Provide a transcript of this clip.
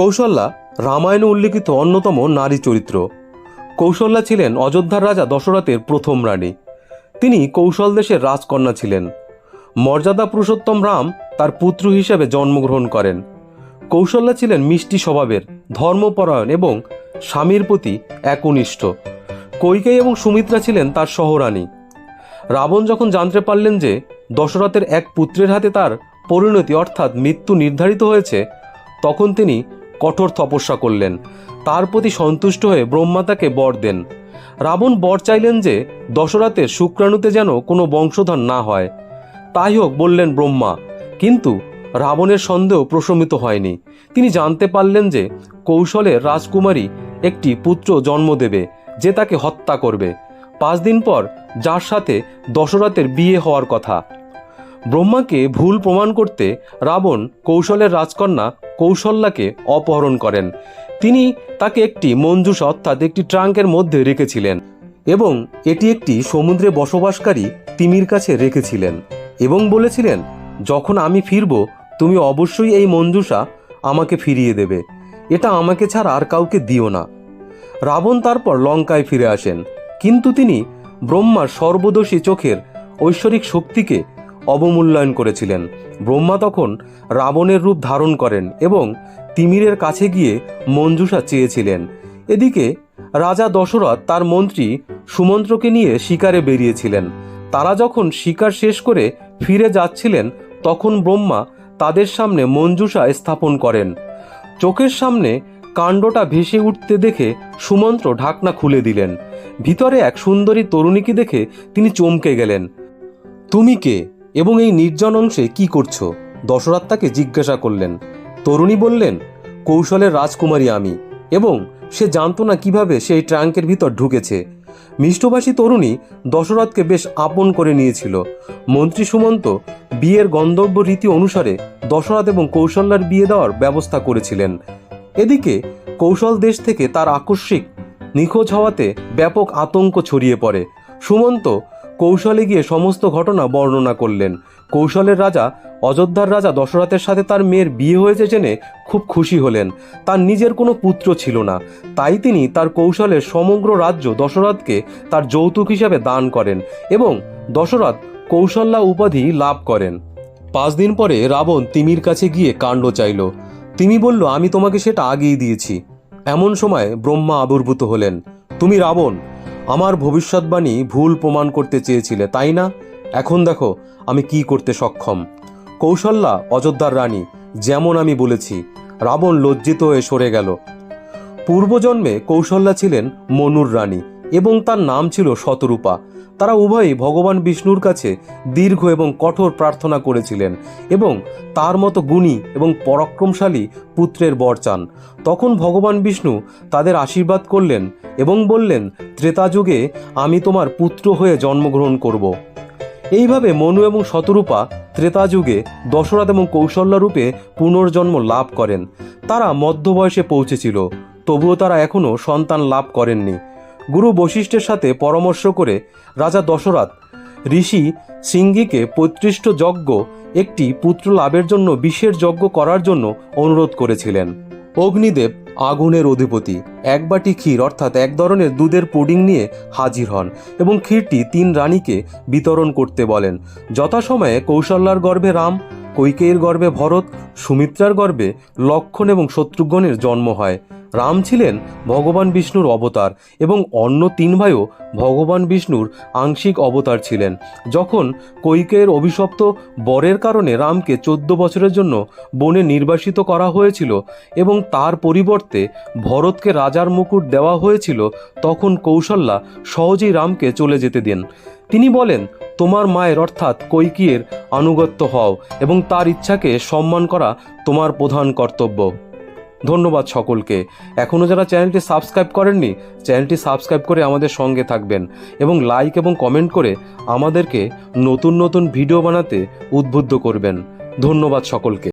কৌশল্যা রামায়ণে উল্লিখিত অন্যতম নারী চরিত্র। কৌশল্যা ছিলেন অযোধ্যার রাজা দশরথের প্রথম রানী। তিনি কৌশল দেশের রাজকন্যা ছিলেন। মর্যাদা পুরুষোত্তম রাম তার পুত্র হিসেবে জন্মগ্রহণ করেন। কৌশল্যা ছিলেন মিষ্টি স্বভাবের, ধর্মপরায়ণ এবং স্বামীর প্রতি একনিষ্ঠ। কৈকেয়ী এবং সুমিত্রা ছিলেন তার সহরানী। রাবণ যখন জানতে পারলেন যে দশরথের এক পুত্রের হাতে তার পরিণতি অর্থাৎ মৃত্যু নির্ধারিত হয়েছে, তখন তিনি কঠোর তপস্যা করলেন। তার প্রতি সন্তুষ্ট হয়ে ব্রহ্মা তাকে বর দেন। রাবণ বর চাইলেন যে দশরথের শুক্রাণুতে যেন কোনো বংশধর না হয়। তাই হোক বললেন ব্রহ্মা, কিন্তু রাবণের সন্দেহ প্রশমিত হয়নি। তিনি জানতে পারলেন যে কৌশলের রাজকুমারী একটি পুত্র জন্ম দেবে, যে তাকে হত্যা করবে। পাঁচ দিন পর যার সাথে দশরথের বিয়ে হওয়ার কথা। ব্রহ্মাকে ভুল প্রমাণ করতে রাবণ কৌশলের রাজকন্যা কৌশল্যাকে অপহরণ করেন। তিনি তাকে একটি মঞ্জুষা অর্থাৎ একটি ট্রাঙ্কের মধ্যে রেখেছিলেন এবং এটি একটি সমুদ্রে বসবাসকারী তিমির কাছে রেখেছিলেন এবং বলেছিলেন, যখন আমি ফিরব, তুমি অবশ্যই এই মঞ্জুষা আমাকে ফিরিয়ে দেবে। এটা আমাকে ছাড়া আর কাউকে দিও না। রাবণ তারপর লঙ্কায় ফিরে আসেন। কিন্তু তিনি ব্রহ্মার সর্বদোষী চোখের ঐশ্বরিক শক্তিকে অবমূল্যায়ন করেছিলেন। ব্রহ্মা তখন রাবণের রূপ ধারণ করেন এবং তিমিরের কাছে গিয়ে মঞ্জুষা চেয়েছিলেন। এদিকে রাজা দশরথ তার মন্ত্রী সুমন্ত্রকে নিয়ে শিকারে বেরিয়েছিলেন। তারা যখন শিকার শেষ করে ফিরে যাচ্ছিলেন, তখন ব্রহ্মা তাদের সামনে মঞ্জুষা স্থাপন করেন। চোখের সামনে কাণ্ডটা ভেসে উঠতে দেখে সুমন্ত্র ঢাকনা খুলে দিলেন। ভিতরে এক সুন্দরী তরুণীকে দেখে তিনি চমকে গেলেন। তুমি কে? এবং এই নির্জন অংশে কি করছ? দশরথ তাকে জিজ্ঞাসা করলেন। তরুণী বললেন কৌশলের রাজকুমারী আমি, এবং সে জানতো না কীভাবে সেই ট্রাঙ্কের ভিতর ঢুকেছে। মিষ্টভাষী তরুণী দশরথকে বেশ আপন করে নিয়েছিল। মন্ত্রী সুমন্ত বিয়ের গন্ধর্ব রীতি অনুসারে দশরথ এবং কৌশল্যার বিয়ে দেওয়ার ব্যবস্থা করেছিলেন। এদিকে কৌশল দেশ থেকে তার আকস্মিক নিখোঁজ হওয়াতে ব্যাপক আতঙ্ক ছড়িয়ে পড়ে। সুমন্ত কৌশলে গিয়ে সমস্ত ঘটনা বর্ণনা করলেন। কৌশলের রাজা, অযোধ্যার রাজা দশরথের সাথে তার মেয়ের বিয়ে হয়েছে জেনে খুব খুশি হলেন। তার নিজের কোনো পুত্র ছিল না। তাই তিনি তার কৌশলের সমগ্র রাজ্য দশরথকে তার যৌতুক হিসাবে দান করেন এবং দশরথ কৌশল্যা উপাধি লাভ করেন। পাঁচ দিন পরে রাবণ তিমির কাছে গিয়ে কাণ্ড চাইল। তিমি বলল, আমি তোমাকে সেটা আগেই দিয়েছি। এমন সময় ব্রহ্মা আবির্ভূত হলেন। তুমি রাবণ আমার ভবিষ্যৎবাণী ভুল প্রমাণ করতে চেয়েছিলে, তাই না? এখন দেখো, আমি কি করতে সক্ষম। কৌশল্যা, অযোধ্যার রানী, যেমন আমি বলেছি, রাবণ লজ্জিত হয়ে সরে গেল। পূর্বজন্মে কৌশল্যা ছিলেন মনুর রানী এবং তার নাম ছিল শতরূপা। তারা উভয়ই ভগবান বিষ্ণুর কাছে দীর্ঘ এবং কঠোর প্রার্থনা করেছিলেন এবং তার মতো গুণী এবং পরাক্রমশালী পুত্রের বর চান। তখন ভগবান বিষ্ণু তাদের আশীর্বাদ করলেন এবং বললেন ত্রেতাযুগে আমি তোমার পুত্র হয়ে জন্মগ্রহণ করব। এইভাবে মনু এবং শতরূপা ত্রেতা যুগে দশরথ এবং কৌশল্য রূপে পুনর্জন্ম লাভ করেন। তারা মধ্য বয়সে পৌঁছেছিল, তবুও তারা এখনও সন্তান লাভ করেননি। গুরু বশিষ্ঠের সাথে পরামর্শ করে রাজা দশরথ ঋষি সিঙ্গিকে পৈতৃষ্ট যজ্ঞ একটি পুত্র লাভের জন্য বিশেষ যজ্ঞ করার জন্য অনুরোধ করেছিলেন। অগ্নিদেব আগুনের অধিপতি, এক বাটি ক্ষীর অর্থাৎ এক ধরনের দুধের পুডিং নিয়ে হাজির হন এবং ক্ষীরটি তিন রানীকে বিতরণ করতে বলেন। যথাসময়ে কৌশল্যার গর্ভে রাম, কৈকেয়ীর গর্ভে ভরত, সুমিত্রার গর্ভে লক্ষণ এবং শত্রুঘ্নের জন্ম হয়। রাম ছিলেন ভগবান বিষ্ণুর অবতার এবং অন্য তিন ভাইও ভগবান বিষ্ণুর আংশিক অবতার ছিলেন। যখন কৈকেয়ের অভিশপ্ত বরের কারণে রামকে চোদ্দ বছরের জন্য বনে নির্বাসিত করা হয়েছিল এবং তার পরিবর্তে ভরতকে রাজার মুকুট দেওয়া হয়েছিল, তখন কৌশল্যা সহজেই রামকে চলে যেতে দেন। তিনি বলেন, তোমার মায়ের অর্থাৎ কৈকিয়ের আনুগত্য হও এবং তার ইচ্ছাকে সম্মান করা তোমার প্রধান কর্তব্য। ধন্যবাদ সকলকে। এখনও যারা চ্যানেলটি সাবস্ক্রাইব করেননি, চ্যানেলটি সাবস্ক্রাইব করে আমাদের সঙ্গে থাকবেন এবং লাইক এবং কমেন্ট করে আমাদেরকে নতুন নতুন ভিডিও বানাতে উদ্বুদ্ধ করবেন। ধন্যবাদ সকলকে।